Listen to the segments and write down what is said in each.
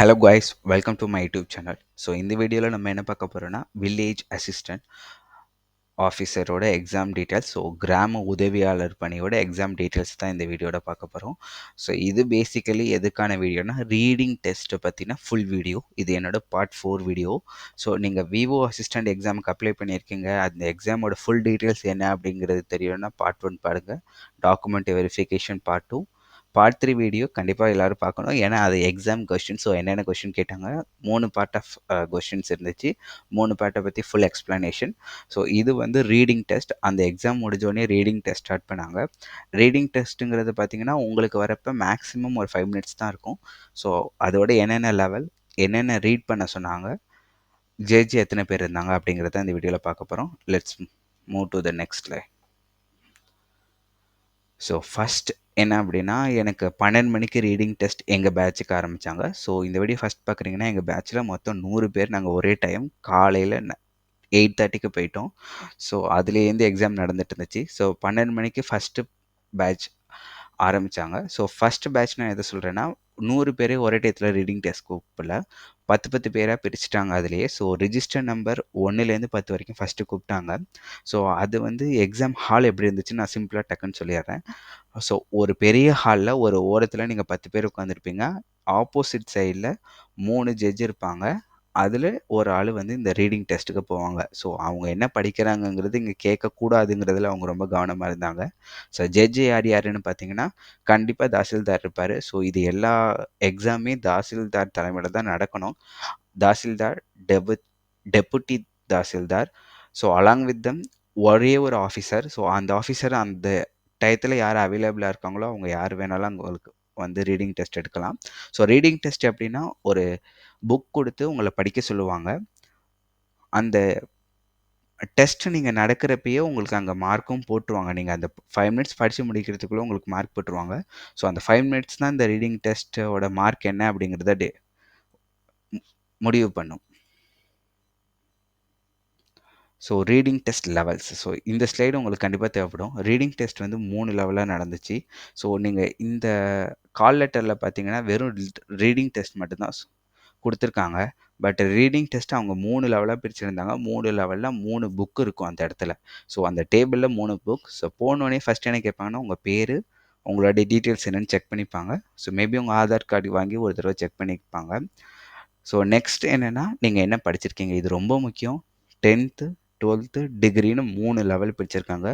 Hello guys welcome to my YouTube channel so இந்த வீடியோவில் நம்ம என்ன பார்க்க போகிறோன்னா வில்லேஜ் அசிஸ்டன்ட் ஆஃபீஸரோட எக்ஸாம் டீட்டெயில்ஸ் ஸோ கிராம உதவியாளர் பணியோட எக்ஸாம் டீட்டெயில்ஸ் தான் இந்த வீடியோட பார்க்க போகிறோம் ஸோ இது பேசிக்கலி எதுக்கான வீடியோனா ரீடிங் டெஸ்ட்டை பற்றின ஃபுல் வீடியோ இது என்னோட பார்ட் ஃபோர் வீடியோ ஸோ நீங்கள் விவோ அசிஸ்டன்ட் எக்ஸாமுக்கு அப்ளை பண்ணியிருக்கீங்க. அந்த எக்ஸாமோட ஃபுல் டீட்டெயில்ஸ் என்ன அப்படிங்கிறது தெரியும்னா பார்ட் ஒன் பாருங்கள் document verification part two part three video கண்டிப்பாக எல்லோரும் பார்க்கணும். ஏன்னா அது எக்ஸாம் கொஷின் ஸோ என்னென்ன கொஷின் கேட்டாங்க? மூணு பார்ட் ஆஃப் கொஷின்ஸ் இருந்துச்சு. மூணு பார்ட்டை பற்றி ஃபுல் எக்ஸ்ப்ளனேஷன் ஸோ இது வந்து ரீடிங் டெஸ்ட் அந்த எக்ஸாம் முடிஞ்சோடனே ரீடிங் டெஸ்ட் ஸ்டார்ட் பண்ணாங்க. ரீடிங் டெஸ்ட்டுங்கிறது பார்த்திங்கன்னா உங்களுக்கு வரப்போ மேக்ஸிமம் ஒரு ஃபைவ் மினிட்ஸ் தான் இருக்கும். ஸோ அதோட என்னென்ன லெவல் என்னென்ன ரீட் பண்ண சொன்னாங்க ஜேஜி எத்தனை பேர் இருந்தாங்க அப்படிங்கிறத இந்த வீடியோவில் பார்க்க போகிறோம் let's move to the next lie so first என்ன அப்படின்னா எனக்கு பன்னெண்டு மணிக்கு ரீடிங் டெஸ்ட் எங்கள் பேட்சுக்கு ஆரம்பித்தாங்க ஸோ இந்த வீடியோ ஃபஸ்ட் பார்க்குறீங்கன்னா எங்கள் பேட்சில் மொத்தம் நூறு பேர் நாங்கள் ஒரே டைம் காலையில் எயிட் தேர்ட்டிக்கு போயிட்டோம். ஸோ அதுலேருந்து எக்ஸாம் நடந்துட்டு இருந்துச்சு. ஸோ பன்னெண்டு மணிக்கு ஃபஸ்ட்டு பேட்ச் ஆரம்பித்தாங்க ஸோ ஃபஸ்ட்டு பேட்ச் நான் எதை சொல்கிறேன்னா நூறு பேரே ஒரே டயத்தில் ரீடிங் டெஸ்ட் கூப்பிடல. பத்து பத்து பேராக பிரிச்சுட்டாங்க அதுலேயே. ஸோ ரிஜிஸ்டர் நம்பர் ஒன்றுலேருந்து பத்து வரைக்கும் ஃபஸ்ட்டு கூப்பிட்டாங்க. ஸோ அது வந்து எக்ஸாம் ஹால் எப்படி இருந்துச்சு நான் சிம்பிளாக டக்குன்னு சொல்லிடுறேன். ஸோ ஒரு பெரிய ஹாலில் ஒரு ஓரத்தில் நீங்கள் பத்து பேர் உட்காந்துருப்பீங்க ஆப்போசிட் சைடில் மூணு ஜட்ஜ் இருப்பாங்க. அதில் ஒரு ஆள் வந்து இந்த ரீடிங் டெஸ்ட்டுக்கு போவாங்க. ஸோ அவங்க என்ன படிக்கிறாங்கங்கிறது இங்கே கேட்கக்கூடாதுங்கிறதுல அவங்க ரொம்ப கவனமாக இருந்தாங்க. ஸோ ஜட்ஜு யார் யாருன்னு பார்த்தீங்கன்னா கண்டிப்பாக தாசில்தார் இருப்பார். ஸோ இது எல்லா எக்ஸாமே தாசில்தார் தலைமையில் தான் நடக்கணும். Tahsildar debut deputy tahsildar. So along with them ஒரே ஒரு ஆஃபீஸர். ஸோ அந்த ஆஃபீஸர் அந்த டயத்தில் யார் அவைலபிளாக இருக்காங்களோ அவங்க யார் வேணாலும் அவங்களுக்கு வந்து ரீடிங் டெஸ்ட் எடுக்கலாம். ஸோ ரீடிங் டெஸ்ட் எப்படின்னா ஒரு புக் கொடுத்து உங்களை படிக்க சொல்லுவாங்க. அந்த டெஸ்ட் நீங்கள் நடக்கிறப்பயே உங்களுக்கு அங்கே மார்க்கும் போட்டுருவாங்க. நீங்கள் அந்த ஃபைவ் மினிட்ஸ் படித்து முடிக்கிறதுக்குள்ளே உங்களுக்கு மார்க் போட்டுருவாங்க. ஸோ அந்த ஃபைவ் மினிட்ஸ் தான் இந்த ரீடிங் டெஸ்ட்டோட மார்க் என்ன அப்படிங்கிறத டே முடிவு பண்ணும். So reading test levels so இந்த ஸ்லைடு உங்களுக்கு கண்டிப்பாக தேவைப்படும். ரீடிங் டெஸ்ட் வந்து மூணு லெவலாக நடந்துச்சு. ஸோ நீங்கள் இந்த கால் லெட்டரில் பார்த்தீங்கன்னா வெறும் ரீடிங் டெஸ்ட் மட்டும்தான். கொடுத்துருக்காங்க. பட் ரீடிங் டெஸ்ட் அவங்க மூணு லெவலாக பிரிச்சுருந்தாங்க. மூணு லெவலில் மூணு புக் இருக்கும் அந்த இடத்துல. ஸோ அந்த டேபிளில் மூணு புக் ஸோ போனோடனே ஃபஸ்ட் என்ன கேட்பாங்கன்னா உங்கள் பேர் உங்களுடைய டீட்டெயில்ஸ் என்னென்னு செக் பண்ணிப்பாங்க. ஸோ மேபி உங்கள் ஆதார் கார்டு வாங்கி ஒரு தடவை செக் பண்ணிப்பாங்க. ஸோ நெக்ஸ்ட் என்னென்னா நீங்கள் என்ன படிச்சிருக்கீங்க? இது ரொம்ப முக்கியம். டென்த்து டுவெல்த்து டிகிரின்னு மூணு லெவல் பிரிச்சிருக்காங்க.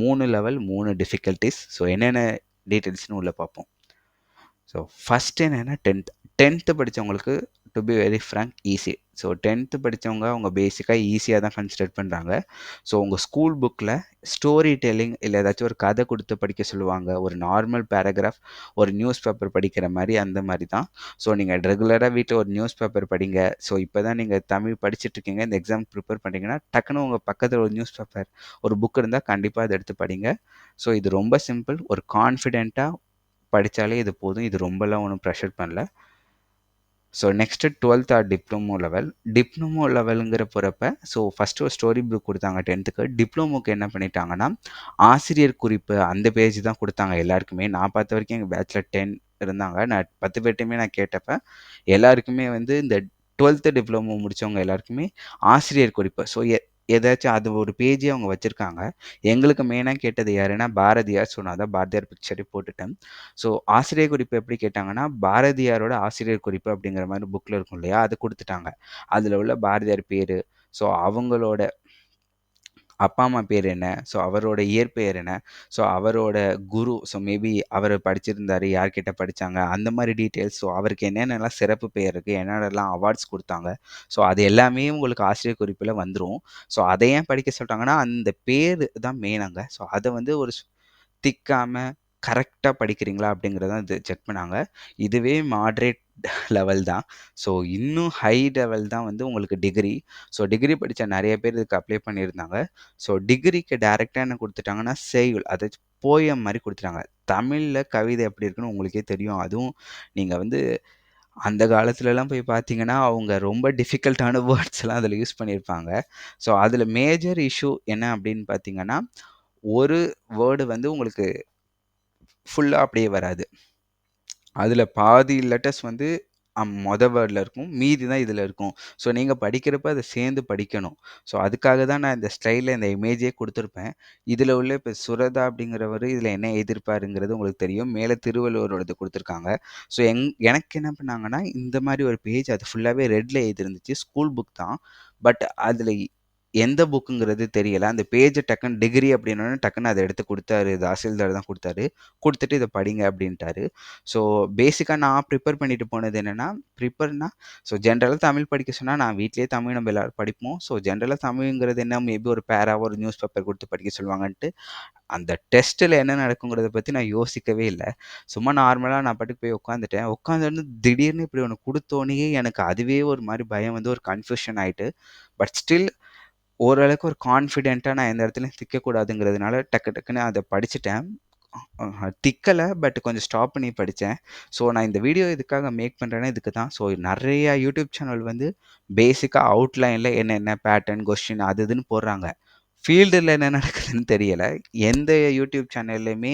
மூணு லெவல் மூணு டிஃபிகல்ட்டிஸ் ஸோ என்னென்ன டீட்டெயில்ஸ்னு உள்ளே பார்ப்போம். ஸோ ஃபஸ்ட் என்னென்னா tenth tenth படித்தவங்களுக்கு to be very frank easy so tenth படித்தவங்க அவங்க பேசிக்காக ஈஸியாக தான் கன்சிடர் பண்ணுறாங்க ஸோ உங்கள் ஸ்கூல் புக்கில் ஸ்டோரி டெல்லிங் இல்லை ஏதாச்சும் ஒரு கதை கொடுத்து படிக்க சொல்லுவாங்க. ஒரு நார்மல் பேராகிராஃப் ஒரு நியூஸ் பேப்பர் படிக்கிற மாதிரி அந்த மாதிரி தான். ஸோ நீங்கள் ரெகுலராக வீட்டில் ஒரு நியூஸ் பேப்பர் படிங்க. ஸோ இப்போ தான் நீங்கள் தமிழ் படிச்சுட்ருக்கீங்க இந்த எக்ஸாம் ப்ரிப்பேர் பண்ணிங்கன்னா டக்குன்னு உங்கள் பக்கத்தில் ஒரு நியூஸ் பேப்பர் ஒரு புக் இருந்தால் கண்டிப்பாக அதை எடுத்து படிங்க. ஸோ இது ரொம்ப சிம்பிள் ஒரு கான்ஃபிடெண்ட்டாக படித்தாலே இது போதும். இது ரொம்பலாம் ஒன்றும் ப்ரெஷர் பண்ணல. So next twelfth or diploma level diploma லெவலுங்கிற போகிறப்ப ஸோ ஃபஸ்ட்டு ஒரு ஸ்டோரி புக் கொடுத்தாங்க டென்த்துக்கு டிப்ளமோக்கு என்ன பண்ணிட்டாங்கன்னா ஆசிரியர் குறிப்பு அந்த பேஜ் தான் கொடுத்தாங்க எல்லாருக்குமே. நான் பார்த்த வரைக்கும் எங்கள் பேச்சில் டென் இருந்தாங்க. நான் பத்து பேர்ட்டையுமே நான் கேட்டப்ப எல்லாருக்குமே வந்து இந்த டுவெல்த்து டிப்ளமோ முடித்தவங்க எல்லாருக்குமே ஆசிரியர் குறிப்பு. ஸோ ஏதாச்சும் அது ஒரு பேஜே அவங்க வச்சுருக்காங்க. எங்களுக்கு மெயினாக கேட்டது யாருன்னா பாரதியார். சொன்னாதான் பாரதியார் பிக்சரே போட்டுட்டேன். ஸோ ஆசிரியர் குறிப்பு எப்படி கேட்டாங்கன்னா பாரதியாரோட ஆசிரியர் குறிப்பு அப்படிங்கிற மாதிரி புக்கில் இருக்கும் இல்லையா? அது கொடுத்துட்டாங்க. அதில் உள்ள பாரதியார் பேர். ஸோ அவங்களோட அப்பா அம்மா பேர் என்ன? ஸோ அவரோட இயற்பெயர் என்ன? ஸோ அவரோட குரு ஸோ மேபி அவர் படிச்சிருந்தார் யார்கிட்ட படித்தாங்க அந்த மாதிரி டீட்டெயில்ஸ் ஸோ அவருக்கு என்னென்னலாம் சிறப்பு பெயர் இருக்குது என்னென்னலாம் அவார்ட்ஸ் கொடுத்தாங்க ஸோ அது எல்லாமே உங்களுக்கு ஆசிரியர் குறிப்பில் வந்துடும் ஸோ அதை ஏன் படிக்க சொல்லிட்டாங்கன்னா அந்த பேர் தான் மெயினாங்க ஸோ அதை வந்து ஒரு திக்காமல் கரெக்டாக படிக்கிறீங்களா அப்படிங்கிறத இது செக் பண்ணாங்க. இதுவே மாட்ரேட் லெவல் தான். ஸோ இன்னும் ஹை லெவல் தான் வந்து உங்களுக்கு டிகிரி ஸோ டிகிரி படித்த நிறைய பேர் இதுக்கு அப்ளை பண்ணியிருந்தாங்க. ஸோ டிகிரிக்கு டேரெக்டாக என்ன கொடுத்துட்டாங்கன்னா செய்யுள். அதை போயம் மாதிரி கொடுத்துட்டாங்க. தமிழில் கவிதை எப்படி இருக்குன்னு உங்களுக்கே தெரியும். அதுவும் நீங்கள் வந்து அந்த காலத்துலலாம் போய் பார்த்தீங்கன்னா அவங்க ரொம்ப டிஃபிகல்ட்டான வேர்ட்ஸ்லாம் அதில் யூஸ் பண்ணியிருப்பாங்க. ஸோ அதில் மேஜர் இஷ்யூ என்ன அப்படின்னு பார்த்தீங்கன்னா ஒரு வேர்டு வந்து உங்களுக்கு ஃபுல்லாக அப்படியே வராது அதில் பாதி லெட்டர்ஸ் வந்து மொதல் மொத இருக்கும். மீதி தான் இதில் இருக்கும். ஸோ நீங்கள் படிக்கிறப்ப அதை சேர்ந்து படிக்கணும். ஸோ அதுக்காக தான் நான் இந்த ஸ்டைலில் இந்த இமேஜே கொடுத்துருப்பேன் இதில் உள்ள இப்போ சுரதா அப்படிங்கிறவர் இதில் என்ன எழுதியிருப்பாருங்கிறது உங்களுக்கு தெரியும். மேலே திருவள்ளுவரோடது கொடுத்துருக்காங்க ஸோ எங் எனக்கு என்ன பண்ணாங்கன்னா, இந்த மாதிரி ஒரு பேஜ் அது ஃபுல்லாகவே ரெட்டில் எழுதிருந்துச்சு. ஸ்கூல் புக் தான். பட் அதில் எந்த புக்குங்கிறது தெரியல. அந்த பேஜ் டக்குன்னு டிகிரி அப்படின்னோனே டக்குன்னு அதை எடுத்து கொடுத்தாரு தாசில்தார் தான் கொடுத்தாரு கொடுத்துட்டு இதை படிங்க அப்படின்ட்டாரு. ஸோ பேசிக்காக நான் ப்ரிப்பேர் பண்ணிட்டு போனது என்னென்னா ப்ரிப்பேர்னா ஸோ ஜென்ரலாக தமிழ் படிக்க சொன்னால் நான் வீட்லேயே தமிழ் நம்ம எல்லாரும் படிப்போம். ஸோ ஜென்ரலாக தமிழ்ங்கிறது என்ன மேபி ஒரு பேராக ஒரு நியூஸ் பேப்பர் கொடுத்து படிக்க சொல்லுவாங்கன்ட்டு, அந்த டெஸ்ட்டில் என்ன நடக்குங்கிறத பற்றி நான் யோசிக்கவே இல்லை சும்மா நார்மலாக நான் பாட்டுக்கு போய் உட்காந்துட்டேன். உட்காந்தோனே திடீர்னு இப்படி ஒன்று கொடுத்தோன்னே எனக்கு அதுவே ஒரு மாதிரி பயம் வந்து ஒரு கன்ஃப்யூஷன் ஆயிட்டு, பட் ஸ்டில் ஓரளவுக்கு ஒரு கான்ஃபிடென்ட்டாக நான் எந்த இடத்துலையும் திக்கக்கூடாதுங்கிறதுனால டக்கு டக்குன்னு அதை படிச்சுட்டேன். திக்கலை பட் கொஞ்சம் ஸ்டாப் பண்ணி படித்தேன் ஸோ நான் இந்த வீடியோ இதுக்காக மேக் பண்ணுறேன்னா இதுக்கு தான். ஸோ நிறையா யூடியூப் சேனல் வந்து பேசிக்காக அவுட்லைனில் என்னென்ன பேட்டர்ன், கொஷின் அது இதுன்னு போடுறாங்க. ஃபீல்டில் என்ன நடக்குதுன்னு தெரியலை எந்த யூடியூப் சேனல்லையுமே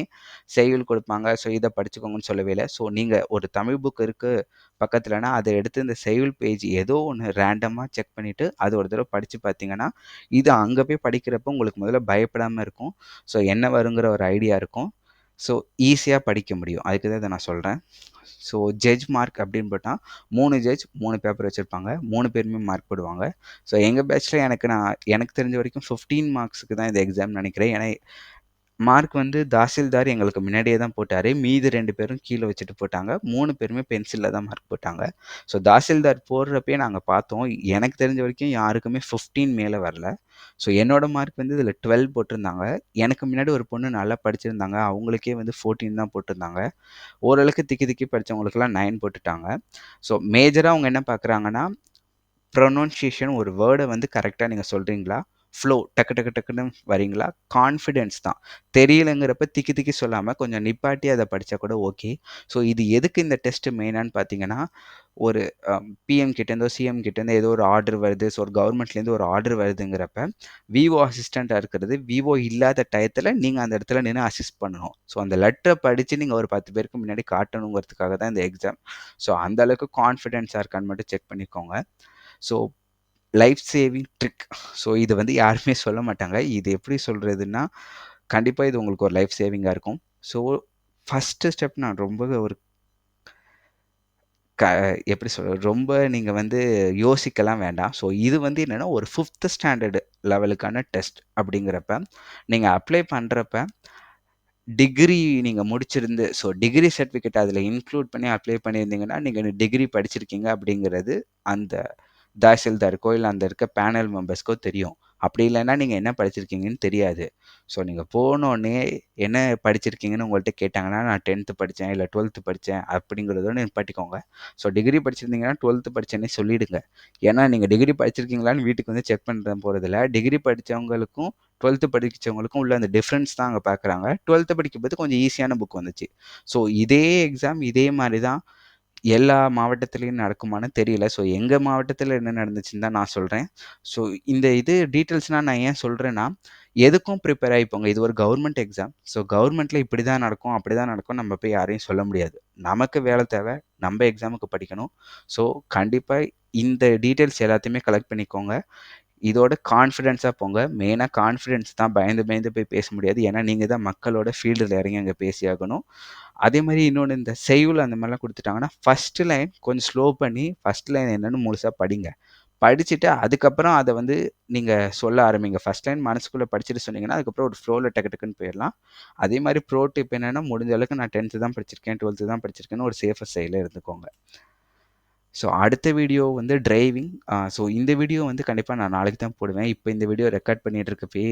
செய்யுள் கொடுப்பாங்க ஸோ இதை படிச்சுக்கோங்கன்னு சொல்லவே இல்லை ஸோ நீங்கள் ஒரு தமிழ் புக் இருக்குது பக்கத்துலனா, அதை எடுத்து இந்த செய்யுள் பேஜ் ஏதோ ஒன்று ரேண்டமாக செக் பண்ணிவிட்டு அது ஒரு தடவை படித்து பார்த்தீங்கன்னா, இது அங்கே போய் படிக்கிறப்போ உங்களுக்கு முதல்ல பயப்படாமல் இருக்கும். ஸோ என்ன வருங்கிற ஒரு ஐடியா இருக்கும். ஸோ ஈஸியாக படிக்க முடியும். அதுக்கு தான் இதை நான் சொல்கிறேன் ஸோ ஜட்ஜ் மார்க் அப்படின்னு போட்டால் மூணு ஜட்ஜ் மூணு பேப்பர் வச்சுருப்பாங்க மூணு பேருமே மார்க் போடுவாங்க. ஸோ எங்கள் பேட்ச்சில் எனக்கு நான் எனக்கு தெரிஞ்ச வரைக்கும் ஃபிஃப்டீன் மார்க்ஸுக்கு தான் இந்த எக்ஸாம்னு நினைக்கிறேன் ஏன்னா மார்க் வந்து தாசில்தார் எங்களுக்கு முன்னாடியே தான் போட்டார் மீதி ரெண்டு பேரும் கீழே வச்சுட்டு போட்டாங்க. மூணு பேருமே பென்சிலில் தான் மார்க் போட்டாங்க. ஸோ தாசில்தார் போடுறப்பயே நாங்கள் பார்த்தோம். எனக்கு தெரிஞ்ச வரைக்கும் யாருக்குமே ஃபிஃப்டீன் மேலே வரல. ஸோ என்னோட மார்க் வந்து இதில் டுவெல் போட்டிருந்தாங்க. எனக்கு முன்னாடி ஒரு பொண்ணு நல்லா படிச்சிருந்தாங்க. அவங்களுக்கே வந்து 14 தான் போட்டிருந்தாங்க. ஓரளவுக்கு திக்கி திக்கி படித்தவங்களுக்குலாம் நைன் போட்டுட்டாங்க. ஸோ மேஜராக அவங்க என்ன பார்க்குறாங்கன்னா, ப்ரொனன்சியேஷன் ஒரு வேர்டை வந்து கரெக்டாக நீங்கள் சொல்கிறீங்களா ஃப்ளோ டக்கு டக்கு டக்குன்னு வரீங்களா? கான்ஃபிடென்ஸ் தான். தெரியலங்கிறப்ப திக்கி திக்கி சொல்லாமல் கொஞ்சம் நிப்பாட்டி அதை படித்தா கூட ஓகே. ஸோ இது எதுக்கு இந்த டெஸ்ட் மெயினான்னு பார்த்தீங்கன்னா, ஒரு பிஎம் கிட்டேருந்தோ, சிஎம் கிட்டேருந்து ஏதோ ஒரு ஆர்டர் வருது. ஸோ ஒரு கவர்மெண்ட்லேருந்து ஒரு ஆர்டர் வருதுங்கிறப்ப, விவோ அசிஸ்டண்ட்டாக இருக்கிறது, விவோ இல்லாத டயத்தில் நீங்கள் அந்த இடத்துல நின்று அசிஸ்ட் பண்ணணும். ஸோ அந்த லெட்டரை படித்து நீங்கள் ஒரு 10 பேருக்கு முன்னாடி காட்டணுங்கிறதுக்காக தான் இந்த எக்ஸாம். ஸோ அந்தளவுக்கு கான்ஃபிடென்ஸாக இருக்கான்னு மட்டும் செக் பண்ணிக்கோங்க. So life saving trick. So இது வந்து யாருமே சொல்ல மாட்டாங்க. இது எப்படி சொல்கிறதுன்னா கண்டிப்பாக இது உங்களுக்கு ஒரு லைஃப் சேவிங்காக இருக்கும். ஸோ ஃபஸ்ட்டு ஸ்டெப் நான் ரொம்ப ஒரு க எப்படி சொல்றது? ரொம்ப நீங்கள் வந்து யோசிக்கலாம் வேண்டாம். ஸோ இது வந்து என்னென்னா ஒரு ஃபிஃப்த்து ஸ்டாண்டர்டு லெவலுக்கான டெஸ்ட் அப்படிங்கிறப்ப, நீங்கள் அப்ளை பண்ணுறப்ப டிகிரி நீங்கள் முடிச்சிருந்து ஸோ டிகிரி சர்டிஃபிகேட் அதில் இன்க்ளூட் பண்ணி அப்ளை பண்ணியிருந்தீங்கன்னா, நீங்கள் டிகிரி படிச்சிருக்கீங்க அப்படிங்கிறது அந்த தாசில்தாருக்கோ, இல்லை அந்த இருக்க பேனல் மெம்பர்ஸ்க்கோ தெரியும். அப்படி இல்லைன்னா நீங்கள் என்ன படிச்சிருக்கீங்கன்னு தெரியாது. ஸோ நீங்கள் போனோடனே என்ன படிச்சிருக்கீங்கன்னு உங்கள்கிட்ட கேட்டாங்கன்னா, நான் டென்த்து படித்தேன் இல்லை டுவெல்த்து படித்தேன் அப்படிங்கிறதோட நிப்பாட்டிக்கோங்க. ஸோ டிகிரி படிச்சிருந்தீங்கன்னா 12த் படிச்சேன்னே சொல்லிவிடுங்க ஏன்னா நீங்கள் டிகிரி படிச்சிருக்கீங்களான்னு வீட்டுக்கு வந்து செக் பண்ணுறேன் போகிறதில்ல டிகிரி படித்தவங்களுக்கும் டுவெல்த்து படித்தவங்களுக்கும் உள்ள அந்த டிஃப்ரென்ஸ் தான் அங்கே பார்க்குறாங்க. 12த் படிக்கும்போது கொஞ்சம் ஈஸியான புக் வந்துச்சு. ஸோ இதே எக்ஸாம் இதே மாதிரி தான் எல்லா மாவட்டத்துலேயும் நடக்குமான்னு தெரியல. ஸோ எங்கள் மாவட்டத்தில் என்ன நடந்துச்சுன்னு தான் நான் சொல்கிறேன் ஸோ இந்த இது டீட்டெயில்ஸ்னால் நான் ஏன் சொல்கிறேன்னா எதுக்கும் ப்ரிப்பேர் ஆகிப்போங்க இது ஒரு கவர்மெண்ட் எக்ஸாம். ஸோ கவர்மெண்ட்டில் இப்படி தான் நடக்கும், அப்படி தான் நடக்கும் நம்ம போய் யாரையும் சொல்ல முடியாது. நமக்கு வேலை தேவை. நம்ம எக்ஸாமுக்கு படிக்கணும். ஸோ கண்டிப்பாக இந்த டீட்டெயில்ஸ் எல்லாத்தையுமே கலெக்ட் பண்ணிக்கோங்க. இதோட கான்ஃபிடென்ஸாக போங்க. மெயினாக கான்ஃபிடென்ஸ் தான் பயந்து பயந்து போய் பேச முடியாது. ஏன்னா நீங்கள் தான் மக்களோட ஃபீல்டில் இறங்கி அங்கே பேசியாகணும். அதே மாதிரி இன்னொன்று இந்த செய்யுள் அந்த மாதிரிலாம் கொடுத்துட்டாங்கன்னா ஃபஸ்ட்டு லைன் கொஞ்சம் ஸ்லோ பண்ணி ஃபர்ஸ்ட் லைன் என்னென்னு முழுசாக படிங்க. படிச்சுட்டு அதுக்கப்புறம் அதை வந்து நீங்கள் சொல்ல ஆரம்பிங்க. ஃபஸ்ட் லைன் மனசுக்குள்ளே படிச்சுட்டு சொன்னீங்கன்னா, அதுக்கப்புறம் ஒரு ஃப்ளோவில் டக்கு டக்குன்னு போயிடலாம் அதே மாதிரி ப்ரோ டிப் என்னென்னா முடிஞ்ச அளவுக்கு நான் 10த் தான் படிச்சிருக்கேன், 12த் தான் படிச்சிருக்கேன்னு ஒரு சேஃபர் சைடில் இருந்துக்கோங்க. ஸோ அடுத்த வீடியோ வந்து டிரைவிங். ஸோ இந்த வீடியோ வந்து கண்டிப்பாக நான் நாளைக்கு தான் போடுவேன். இப்போ இந்த வீடியோ ரெக்கார்ட் பண்ணிகிட்டு இருக்கப்பே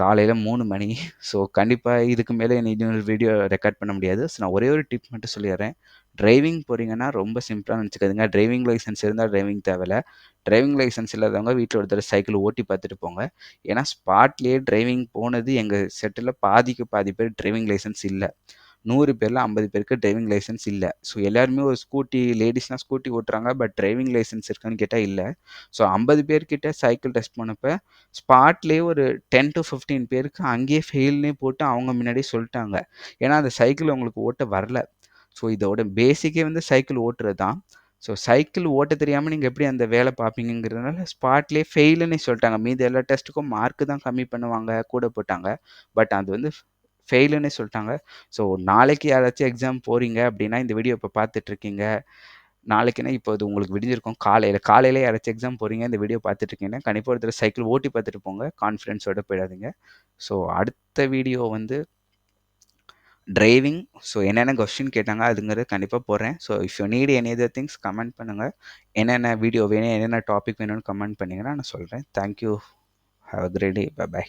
காலையில் மூணு மணி. ஸோ கண்டிப்பாக இதுக்கு மேலே இன்னொரு வீடியோ ரெக்கார்ட் பண்ண முடியாது. ஸோ நான் ஒரே ஒரு டிப் மட்டும் சொல்லிடுறேன் டிரைவிங் போகிறீங்கன்னா ரொம்ப சிம்பிளாக நெனச்சுக்காதீங்க. டிரைவிங் லைசென்ஸ் இருந்தால் டிரைவிங் தேவையில்ல. டிரைவிங் லைசென்ஸ் இல்லாதவங்க வீட்டில் ஒருத்தர் சைக்கிள் ஓட்டி பார்த்துட்டு போங்க. ஏன்னா ஸ்பாட்லேயே டிரைவிங் போனது எங்கள் செட்டில் பாதிக்கு பாதி பேர் டிரைவிங் லைசன்ஸ் இல்லை நூறு பேரில் ஐம்பது பேருக்கு டிரைவிங் லைசன்ஸ் இல்லை. ஸோ எல்லாருமே ஒரு ஸ்கூட்டி லேடிஸ்லாம் ஸ்கூட்டி ஓட்டுறாங்க. பட் டிரைவிங் லைசன்ஸ் இருக்கான்னு கேட்டால் இல்லை. ஸோ 50 பேர்கிட்ட சைக்கிள் டெஸ்ட் பண்ணப்போ ஸ்பாட்லேயே ஒரு 10-15 பேருக்கு அங்கேயே ஃபெயில்னே போட்டு அவங்க முன்னாடியே சொல்லிட்டாங்க. ஏன்னா அந்த சைக்கிள் அவங்களுக்கு ஓட்ட வரல. ஸோ இதோட பேசிக்கே வந்து சைக்கிள் ஓட்டுறது தான் ஸோ சைக்கிள் ஓட்ட தெரியாமல் நீங்கள் எப்படி அந்த வேலை பார்ப்பீங்கிறதுனால ஸ்பாட்லேயே ஃபெயிலுன்னு சொல்லிட்டாங்க. மீதி எல்லா டெஸ்ட்டுக்கும் மார்க்கு தான் கம்மி பண்ணுவாங்க கூட போட்டாங்க. பட் அது வந்து ஃபெயிலுன்னே சொல்லிட்டாங்க. ஸோ நாளைக்கு யாராச்சும் எக்ஸாம் போகிறீங்க அப்படின்னா இந்த வீடியோ இப்போ பார்த்துட்ருக்கீங்க. நாளைக்குன்னா இப்போ இது உங்களுக்கு விடிஞ்சிருக்கும். காலையில் காலையில் யாராச்சும் எக்ஸாம் போகிறீங்க இந்த வீடியோ பார்த்துட்ருக்கீங்கன்னா கண்டிப்பாக ஒருத்தர் சைக்கிள் ஓட்டி பார்த்துட்டு போங்க. கான்ஃபிடென்ஸோட போயிடாதீங்க. ஸோ அடுத்த வீடியோ வந்து டிரைவிங் ஸோ என்னென்ன கொஸ்டின் கேட்டாங்க அதுங்கிறது கண்டிப்பாக போடுறேன். So if you need any other things comment பண்ணுங்கள் என்னென்ன வீடியோ வேணும் என்னென்ன டாபிக் வேணும்னு கமெண்ட் பண்ணிங்கன்னா நான் சொல்கிறேன் thank you have a great day bye